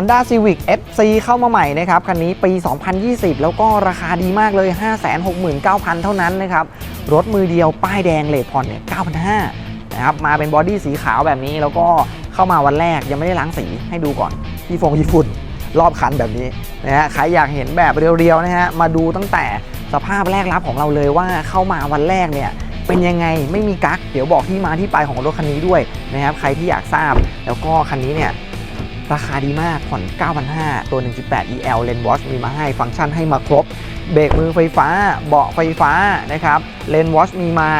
Honda Civic FC เข้ามาใหม่นะครับ คันนี้ปี 2020 แล้วก็ราคาดีมากเลย 569,000 เท่านั้นนะครับ รถมือเดียวป้ายแดงเลทผ่อนเนี่ย9,500นะครับ มาเป็นบอดี้สีขาวแบบนี้ แล้วก็เข้ามาวันแรกยังไม่ได้ล้างสีให้ดูก่อนที่ฟงญี่ปุ่นรอบคันแบบนี้นะฮะ ใครอยากเห็นแบบเรียวๆนะฮะ มาดูตั้งแต่สภาพแรกรับของเราเลยว่าเข้ามาวันแรกเนี่ยเป็นยังไงไม่มีกั๊กเดี๋ยวบอกที่มาที่ไปของรถคันนี้ด้วยนะครับใครที่อยากทราบแล้วก็คันนี้เนี่ย ราคาดีมากผ่อน 9,500 ตัว 1.8 EL Lane Watch มีมาให้ฟังก์ชันให้มาครบ เบรกมือไฟฟ้า เบาะไฟฟ้านะครับ Lane Watch มีมา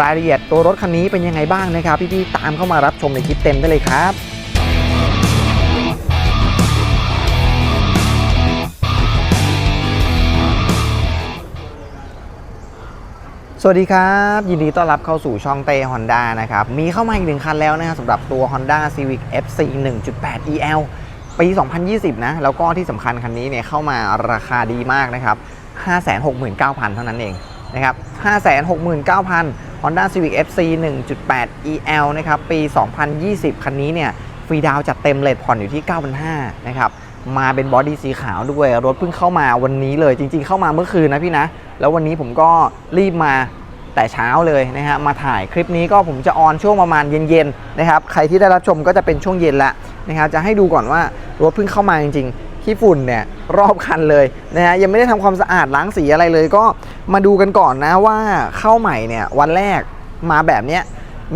รายละเอียดตัวรถคันนี้เป็นยังไงบ้างนะครับ พี่ๆ ตามเข้ามารับชมในคลิปเต็มได้เลยครับ วัสดีครับ ยินดีต้อนรับเข้าสู่ช่องเต้ Honda นะครับ มีเข้ามาอีกหนึ่งคันแล้วนะครับสำหรับตัว Honda Civic FC 1.8 EL ปี 2020 นะ แล้วก็ที่สำคัญคันนี้เนี่ยเข้ามาราคาดีมากนะครับ 569,000 เท่านั้นเองนะครับ 569,000 Honda Civic FC 1.8 EL นะครับ ปี 2020 คันนี้เนี่ยฟรีดาวจัดเต็มเลทผ่อนอยู่ที่ 9,500นะครับ มาเป็นบอดี้สีขาวด้วย รถเพิ่งเข้ามาวันนี้เลย จริง ๆ เข้ามาเมื่อคืนนะพี่นะ แล้ววันนี้ผมก็รีบมาแต่เช้าเลยนะฮะมาถ่ายคลิปนี้ก็ผมจะออนช่วงประมาณเย็นๆนะครับใครที่ได้รับชมก็จะเป็นช่วงเย็นละนะครับจะให้ดูก่อนว่ารถเพิ่งเข้ามาจริงๆขี้ฝุ่นเนี่ยรอบคันเลยนะฮะยังไม่ได้ทำความสะอาดล้างสีอะไรเลย ก็มาดูกันก่อนนะว่าเข้าใหม่เนี่ยวันแรกมาแบบเนี้ย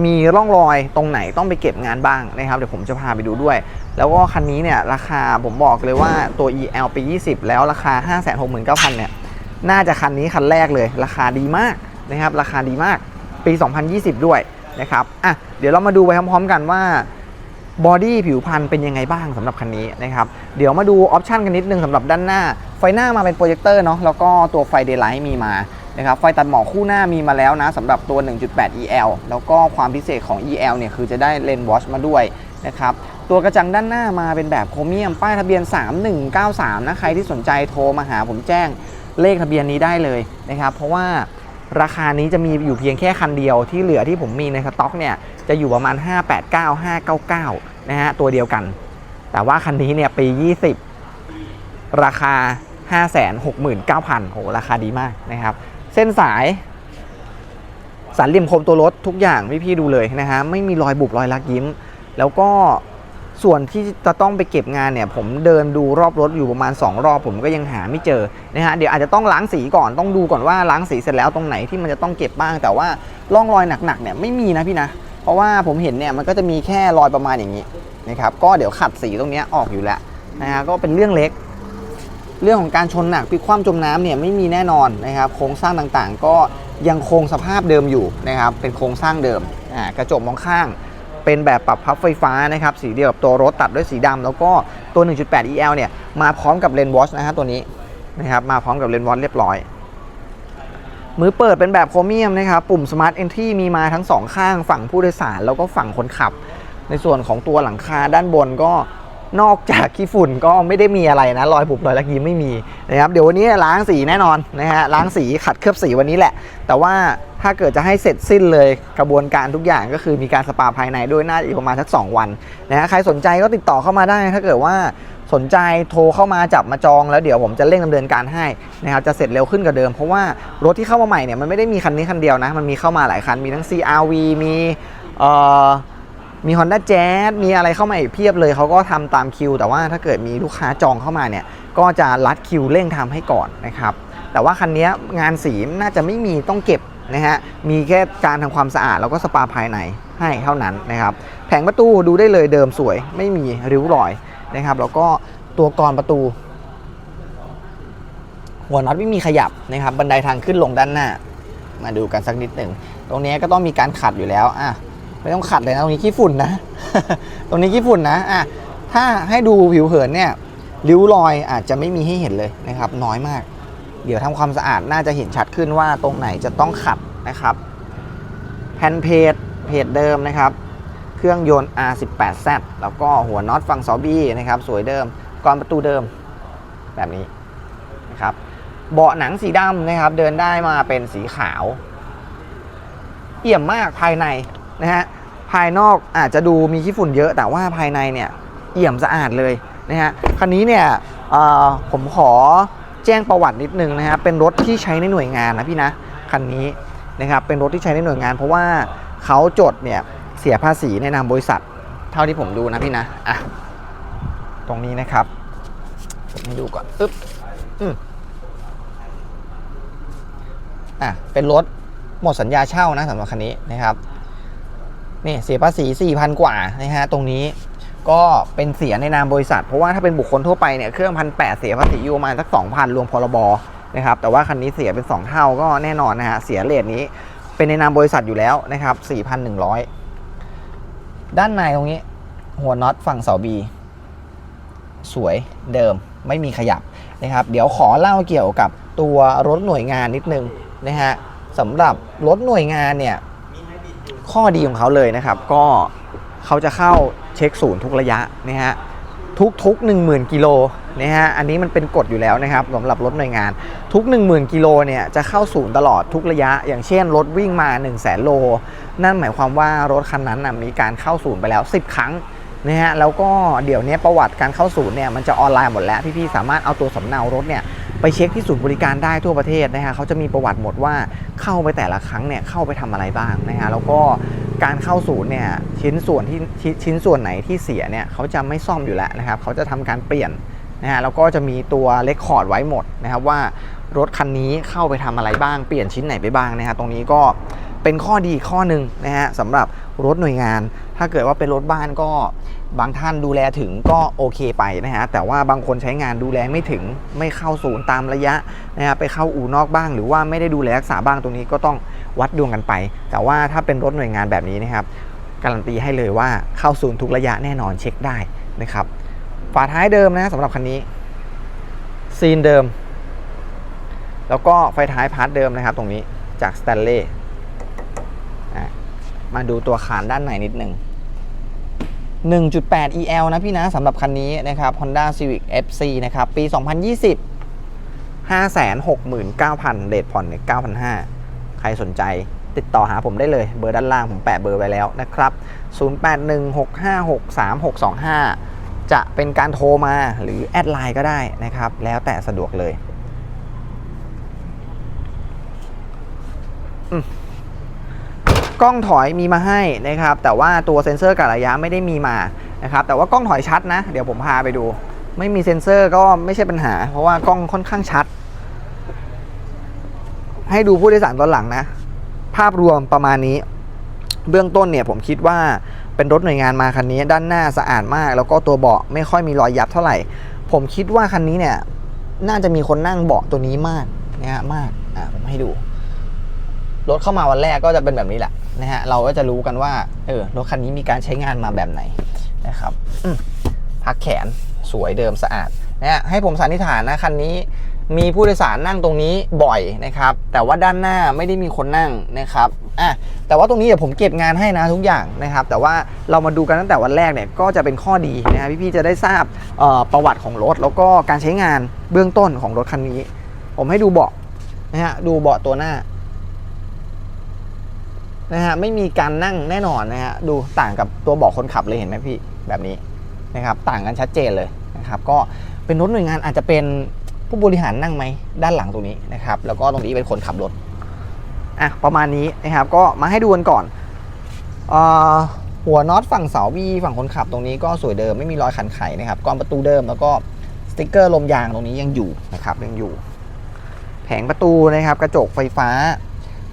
มีร่องรอยตรงไหนต้องไปเก็บงานบ้างนะครับเดี๋ยวผมจะพาไปดูด้วย แล้วก็คันนี้เนี่ยราคาผมบอกเลยว่าตัว EL ปี 20 แล้วราคา 569,000เนี่ย น่าจะคันนี้คันแรกเลย ราคาดีมากนะครับราคาดีมากปี 2020 ด้วยนะครับอะเดี๋ยวเรามาดูไปพร้อมๆกันว่าบอดี้ผิวพรรณเป็นยังไงบ้างสำหรับคันนี้นะครับเดี๋ยวมาดูออปชันกันนิดนึงสำหรับด้านหน้า ไฟหน้ามาเป็นโปรเจคเตอร์เนาะแล้วก็ตัวไฟเดย์ไลท์มีมานะครับไฟตัดหมอกคู่หน้ามีมาแล้วนะสำหรับตัว 1.8 EL แล้วก็ความพิเศษของ EL เนี่ยคือจะได้เลนส์วอชมาด้วยนะครับตัวกระจังด้านหน้ามาเป็นแบบโครเมียมป้ายทะเบียน 3193 นะใครที่สนใจโทรมาหาผมแจ้ง เลขทะเบียนนี้ได้เลยนะครับเพราะว่าราคานี้จะมีอยู่เพียงแค่คันเดียวที่เหลือที่ผมมีในสต็อกเนี่ยจะอยู่ประมาณ 589 599 นะฮะตัวเดียวกัน แต่ว่าคันนี้เนี่ยปี 20 ราคา 569,000โหราคาดีมากนะครับ เส้นสายสันเหลี่ยมคมตัวรถทุกอย่างพี่ๆดูเลยนะฮะไม่มีรอยบุบรอยลักยิ้ม แล้วก็ ส่วนที่จะต้องไปเก็บงานเนี่ย ผมเดินดูรอบรถอยู่ประมาณ 2 รอบผมก็ยังหาไม่เจอนะฮะเดี๋ยวอาจจะต้องล้างสีก่อนต้องดูก่อนว่าล้างสีเสร็จแล้วตรงไหนที่มันจะต้องเก็บบ้าง แต่ว่าร่องรอยหนักๆเนี่ยไม่มีนะพี่นะ เพราะว่าผมเห็นเนี่ยมันก็จะมีแค่รอยประมาณอย่างนี้นะครับก็เดี๋ยวขัดสีตรงนี้ออกอยู่แล้วนะฮะก็เป็นเรื่องเล็ก เรื่องของการชนหนักพิกคว่ำจมน้ำเนี่ยไม่มีแน่นอนนะครับโครงสร้างต่างๆ ก็ยังคงสภาพเดิมอยู่นะครับเป็นโครงสร้างเดิมอ่ากระจกมองข้าง เป็นแบบปรับพับไฟฟ้านะครับสีเดียวกับตัวรถตัดด้วยสีดำแล้วก็ตัว 1.8 EL เนี่ยมาพร้อมกับเลนส์วอชนะฮะตัวนี้นะครับมาพร้อมกับเลนส์วอชเรียบร้อย มือเปิดเป็นแบบโครเมียมนะครับปุ่ม Smart Entry มีมาทั้งสองข้างฝั่งผู้โดยสารแล้วก็ฝั่งคนขับ ในส่วนของตัวหลังคาด้านบนก็นอกจากขี้ฝุ่นก็ไม่ได้มีอะไรนะรอยผุบรอยลักยิ้มไม่มีนะครับเดี๋ยววันนี้ล้างสีแน่นอนนะฮะล้างสีขัดเคลือบสีวันนี้แหละ แต่ว่า ถ้าเกิดจะให้เสร็จสิ้นเลยกระบวนการทุกอย่างก็คือมีการสปาภายในด้วยน่าจะประมาณสัก 2 วันนะฮะใครสนใจก็ติดต่อเข้ามาได้ ถ้าเกิดว่าสนใจโทรเข้ามาจับมาจองแล้วเดี๋ยวผมจะเร่งดำเนินการให้นะครับจะเสร็จเร็วขึ้นกว่าเดิมเพราะว่ารถที่เข้ามาใหม่เนี่ยมันไม่ได้มีคันนี้คันเดียวนะมันมีเข้ามาหลายคันมีทั้ง CRV มีเอ่อมี Honda Jazz มีอะไรเข้ามาอีกเพียบเลยเขาก็ทำตามคิว แต่ว่าถ้าเกิดมีลูกค้าจองเข้ามาเนี่ยก็จะรัดคิวเร่งทำให้ก่อนนะครับแต่ว่าคันนี้งานสีน่าจะไม่มีต้องเก็บ นะฮะมีแค่การทำความสะอาดแล้วก็สปาภายในให้เท่านั้นนะครับแผงประตูดูได้เลยเดิมสวยไม่มีริ้วรอยนะครับ แล้วก็ตัวกรอนประตู หัวน็อตไม่มีขยับนะครับ บันไดทางขึ้นลงด้านหน้า มาดูกันสักนิดหนึ่งตรงนี้ก็ต้องมีการขัดอยู่แล้วอะไม่ต้องขัดเลยนะตรงนี้ขี้ฝุ่นนะ ตรงนี้ขี้ฝุ่นนะอะถ้าให้ดูผิวเผินเนี่ยริ้วรอยอาจจะไม่มีให้เห็นเลยนะครับ น้อยมาก เดี๋ยวทำความสะอาดน่าจะเห็นชัดขึ้นว่าตรงไหนจะต้องขัดนะครับแผ่นเพจเพจเดิมนะครับ เครื่องยนต์ R18Z แล้วก็หัวน็อตฟังซอบี้นะครับ สวยเดิมกรอนประตูเดิมแบบนี้นะครับเบาะหนังสีดำนะครับ เดินได้มาเป็นสีขาว เอี่ยมมากภายในนะฮะภายนอกอาจจะดูมีขี้ฝุ่นเยอะแต่ว่าภายในเนี่ยเอี่ยมสะอาดเลยนะฮะคันนี้เนี่ยเอ่อผมขอ แจ้งประวัตินิดนึงนะฮะเป็นรถที่ใช้ในหน่วยงานนะพี่นะคันนี้นะครับเป็นรถที่ใช้ในหน่วยงาน เพราะว่าเขาจดเนี่ยเสียภาษีในนามบริษัท เท่าที่ผมดูนะพี่นะอะตรงนี้นะครับผมให้ดูก่อนอึ๊บอืมอะเป็นรถหมดสัญญาเช่านะสำหรับคันนี้นะครับนี่เสียภาษี4,000 กว่านะฮะตรงนี้ ก็เป็นเสียในนามบริษัท เพราะว่าถ้าเป็นบุคคลทั่วไปเนี่ยเครื่องพันแเสียภาษีอยู่ประมาณสัก 2,000 รวมพรบนะครับแต่ว่าคันนี้เสียเป็น 2 เท่าก็แน่นอนนะฮะเสียเลทนี้เป็นในนามบริษัทอยู่แล้วนะครับ 4,100 ด้านในตรงนี้ หัวน็อตฝั่งเสาบีสวยเดิมไม่มีขยับนะครับ เดี๋ยวขอเล่าเกี่ยวกับตัวรถหน่วยงานนิดนึงนะฮะสำหรับรถหน่วยงานเนี่ยข้อดีของเขาเลยนะครับ ก็ เขาจะเข้าเช็คศูนย์ทุกระยะนะฮะทุกทุก1 0,000 กิโลนะฮะอันนี้มันเป็นกฎอยู่แล้วนะครับสำหรับรถหน่วยงาน ทุก 1 0,000 กิโลเนี่ยจะเข้าศูนย์ตลอดทุกระยะ อย่างเช่นรถวิ่งมา 1 0 0 0 0แสนโล นั่นหมายความว่ารถคันนั้นนะมีการเข้าศูนย์ไปแล้ว 10 ครั้งนะฮะแล้วก็เดี๋ยวนี้ประวัติการเข้าศูนย์เนี่ยมันจะออนไลน์หมดแล้ว พี่ๆสามารถเอาตัวสำเนารถเนี่ยไปเช็คที่ศูนย์บริการได้ทั่วประเทศนะฮะเขาจะมีประวัติหมดว่าเข้าไปแต่ละครั้งเนี่ยเข้าไปทำอะไรบ้างนะฮะแล้วก็ การเข้าศูนย์เนี่ยชิ้นส่วนที่ชิ้นชิ้นส่วนไหนที่เสียเนี่ยเขาจะไม่ซ่อมอยู่แล้วนะครับเขาจะทำการเปลี่ยนนะฮะแล้วก็จะมีตัวเลคคอร์ดไว้หมดนะครับว่ารถคันนี้เข้าไปทำอะไรบ้างเปลี่ยนชิ้นไหนไปบ้างนะฮะตรงนี้ก็เป็นข้อดีข้อหนึ่งนะฮะสำหรับรถหน่วยงาน ถ้าเกิดว่าเป็นรถบ้านก็ บางท่านดูแลถึงก็โอเคไปนะฮะแต่ว่าบางคนใช้งานดูแลไม่ถึงไม่เข้าศูนย์ตามระยะนะฮะไปเข้าอู่นอกบ้าง หรือว่าไม่ได้ดูแลรักษาบ้างตรงนี้ก็ต้องวัดดวงกันไป แต่ว่าถ้าเป็นรถหน่วยงานแบบนี้นะครับการันตีให้เลยว่าเข้าศูนย์ทุกระยะแน่นอนเช็คได้นะครับฝาท้ายเดิมนะสำหรับคันนี้ซีนเดิม แล้วก็ไฟท้ายพาร์ทเดิมนะครับ ตรงนี้จากสแตนเล่มาดูตัวคานด้านในนิดนึง 1.8 EL นะพี่นะสำหรับคันนี้นะครับ Honda Civic FC นะครับ ปี 2020 569,000เรทผ่อนเนี่ย9,500 ใครสนใจติดต่อหาผมได้เลย เบอร์ด้านล่างผมแปะเบอร์ไว้แล้วนะครับ 0816563625 จะเป็นการโทรมาหรือแอดไลน์ก็ได้นะครับ แล้วแต่สะดวกเลย กล้องถอยมีมาให้นะครับ แต่ว่าตัวเซ็นเซอร์กะระยะไม่ได้มีมานะครับ แต่ว่ากล้องถอยชัดนะ เดี๋ยวผมพาไปดู ไม่มีเซ็นเซอร์ก็ไม่ใช่ปัญหา เพราะว่ากล้องค่อนข้างชัด ให้ดูผู้โดยสารตอนหลังนะ ภาพรวมประมาณนี้ เบื้องต้นเนี่ยผมคิดว่าเป็นรถหน่วยงานมาคันนี้ ด้านหน้าสะอาดมาก แล้วก็ตัวเบาะไม่ค่อยมีรอยยับเท่าไหร่ ผมคิดว่าคันนี้เนี่ยน่าจะมีคนนั่งเบาะตัวนี้มากนะฮะมาก อะผมให้ดู รถเข้ามาวันแรกก็จะเป็นแบบนี้แหละ นะฮะเราก็จะรู้กันว่าเออรถคันนี้มีการใช้งานมาแบบไหนนะครับพักแขนสวยเดิมสะอาดนะฮะให้ผมสันนิษฐานนะคันนี้มีผู้โดยสารนั่งตรงนี้บ่อยนะครับ แต่ว่าด้านหน้าไม่ได้มีคนนั่งนะครับอะแต่ว่าตรงนี้เดี๋ยวผมเก็บงานให้นะทุกอย่างนะครับ แต่ว่าเรามาดูกันตั้งแต่วันแรกเนี่ยก็จะเป็นข้อดีนะฮะพี่ๆจะได้ทราบประวัติของรถ แล้วก็การใช้งานเบื้องต้นของรถคันนี้ ผมให้ดูเบาะนะฮะดูเบาะตัวหน้า นะฮะไม่มีการนั่งแน่นอนนะฮะดูต่างกับตัวเบอกคนขับเลยเห็นไหมพี่แบบนี้นะครับต่างกันชัดเจนเลยนะครับก็เป็นรถหน่วยงานอาจจะเป็นผู้บริหารนั่งไหมด้านหลังตรงนี้นะครับแล้วก็ตรงนี้เป็นคนขับรถอะประมาณนี้นะครับก็มาให้ดูกันก่อนอ่อหัวน็อตฝั่งเสาบีฝั่งคนขับตรงนี้ก็สวยเดิมไม่มีรอยขันไขนะครับกรอนประตูเดิมแล้วก็สติกเกอร์ลมยางตรงนี้ยังอยู่นะครับยังอยู่ แผงประตูนะครับกระจกไฟฟ้า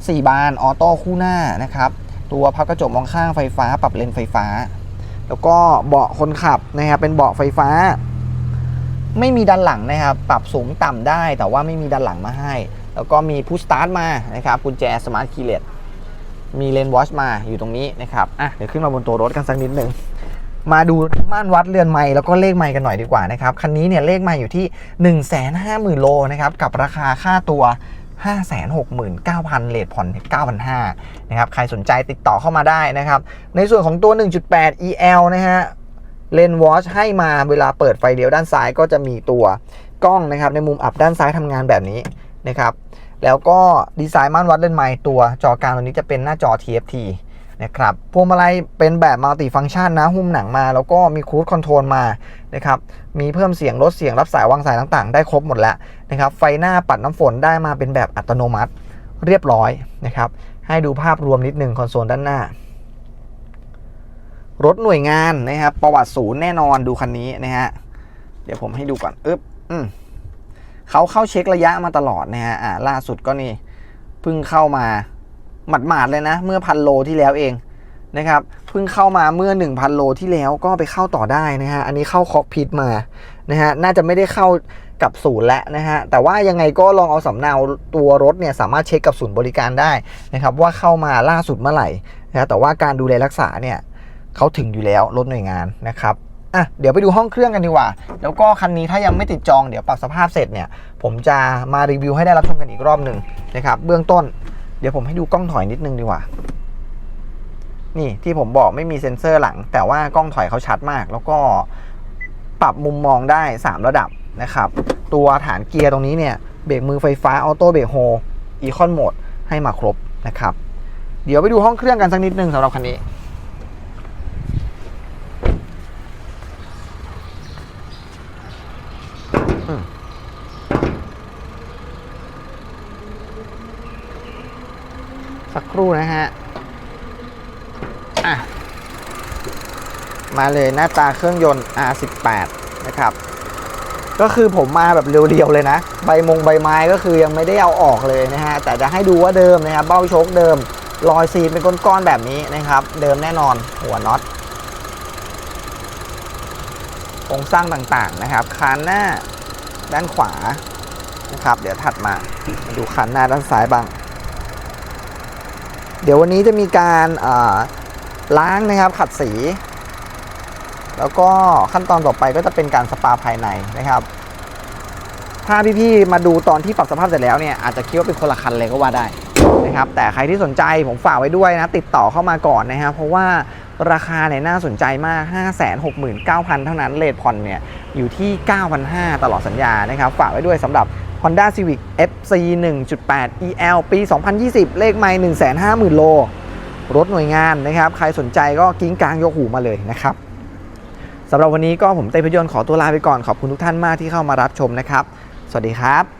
4 บานออโต้คู่หน้านะครับ ตัวพับกระจกมองข้างไฟฟ้า ปรับเลนไฟฟ้า แล้วก็เบาะคนขับนะครับเป็นเบาะไฟฟ้า ไม่มีด้านหลังนะครับ ปรับสูงต่ำได้ แต่ว่าไม่มีด้านหลังมาให้ แล้วก็มีพุชสตาร์ทมานะครับกุญแจสมาร์ทคีย์เลสมีเลนวอชมาอยู่ตรงนี้นะครับอะเดี๋ยวขึ้นมาบนตัวรถกันสักนิดหนึ่งมาดูม่านวัดเรือนไม้แล้วก็เลขไม้กันหน่อยดีกว่านะครับ คันนี้เนี่ยเลขไม้อยู่ที่ 1 5 0 0 0 0โลนะครับ กับราคาค่าตัว 569,000เลทผ่อน9,500นะครับ ใครสนใจติดต่อเข้ามาได้นะครับ ในส่วนของตัว 1.8 EL นะฮะ เลนวอชให้มาเวลาเปิดไฟเลี้ยวด้านซ้ายก็จะมีตัวกล้องนะครับ ในมุมอับด้านซ้ายทำงานแบบนี้นะครับ แล้วก็ดีไซน์ม่านวัดเลนส์ไม้ตัวจอกลางตัวนี้จะเป็นหน้าจอ TFT นะครับพวงมาลัยเป็นแบบมัลติฟังก์ชันนะหุ้มหนังมา แล้วก็มีครู i คอนโทรลมานะครับมีเพิ่มเสียงลดเสียงรับสายวางสายต่างๆ ได้ครบหมดแล้วนะครับไฟหน้าปัดน้ำฝนได้มาเป็นแบบอัตโนมัติเรียบร้อยนะครับให้ดูภาพรวมนิดหนึ่งคอนโซลด้านหน้ารถหน่วยงานนะครับประวัติศูนย์แน่นอนดูคันนี้นะฮะเดี๋ยวผมให้ดูก่อนอึ๊บอืมเขาเข้าเช็คระยะมาตลอดนะฮะอ่าล่าสุดก็นี่เพิ่งเข้ามา หมาดๆเลยนะ เมื่อพันโลที่แล้วเองนะครับเพิ่งเข้ามาเมื่อ 1,000 โลที่แล้วก็ไปเข้าต่อได้นะฮะอันนี้เข้าคอกพิทมานะฮะน่าจะไม่ได้เข้ากับศูนย์แล้วนะฮะแต่ว่ายังไงก็ลองเอาสำเนาตัวรถเนี่ยสามารถเช็คกับศูนย์บริการได้นะครับว่าเข้ามาล่าสุดเมื่อไหร่นะฮะแต่ว่าการดูแลรักษาเนี่ยเขาถึงอยู่แล้วรถหน่วยงานนะครับอะเดี๋ยวไปดูห้องเครื่องกันดีกว่า แล้วก็คันนี้ถ้ายังไม่ติดจองเดี๋ยวปรับสภาพเสร็จเนี่ยผมจะมารีวิวให้ได้รับชมกันอีกรอบหนึ่งนะครับเบื้องต้น เดี๋ยวผมให้ดูกล้องถอยนิดนึงดีกว่า นี่ที่ผมบอกไม่มีเซ็นเซอร์หลัง แต่ว่ากล้องถอยเขาชัดมาก แล้วก็ปรับมุมมองได้ 3 ระดับนะครับ ตัวฐานเกียร์ตรงนี้เนี่ยเบรกมือไฟฟ้าออโต้เบรกโฮอีคอนโหมดให้มาครบนะครับ เดี๋ยวไปดูห้องเครื่องกันสักนิดนึงสำหรับคันนี้ รู่นะฮะ อะ มาเลยหน้าตาเครื่องยนต์ R18 นะครับ ก็คือผมมาแบบเรียวๆเลยนะ ใบมงใบไม้ก็คือยังไม่ได้เอาออกเลยนะฮะ แต่จะให้ดูว่าเดิมนะครับ เบ้าโชคเดิม รอยซีนเป็นก้อนๆแบบนี้นะครับ เดิมแน่นอนหัวน็อตโครงสร้างต่างๆนะครับคานหน้าด้านขวานะครับ เดี๋ยวถัดมามาดูคันหน้าด้านซ้ายบ้าง เดี๋ยววันนี้จะมีการล้างนะครับขัดสี แล้วก็ขั้นตอนต่อไปก็จะเป็นการสปาภายในนะครับ ถ้าพี่ๆมาดูตอนที่ปรับสภาพเสร็จแล้วเนี่ยอาจจะคิดว่าเป็นคนละคันเลยก็ว่าได้นะครับแต่ใครที่สนใจผมฝากไว้ด้วยนะติดต่อเข้ามาก่อนนะครับเพราะว่าราคาเนี่ยน่าสนใจมาก 569,000 เท่านั้นเลทผ่อนเนี่ยอยู่ที่ 9,500 ตลอดสัญญานะครับ ฝากไว้ด้วยสำหรับ Honda Civic FC 1.8 EL ปี 2020 เลขไม่150,000 โล รถหน่วยงานนะครับ ใครสนใจก็กิ้งกลางยกหูมาเลยนะครับสำหรับวันนี้ก็ผมเต้พยนต์ขอตัวลาไปก่อนขอบคุณทุกท่านมากที่เข้ามารับชมนะครับ สวัสดีครับ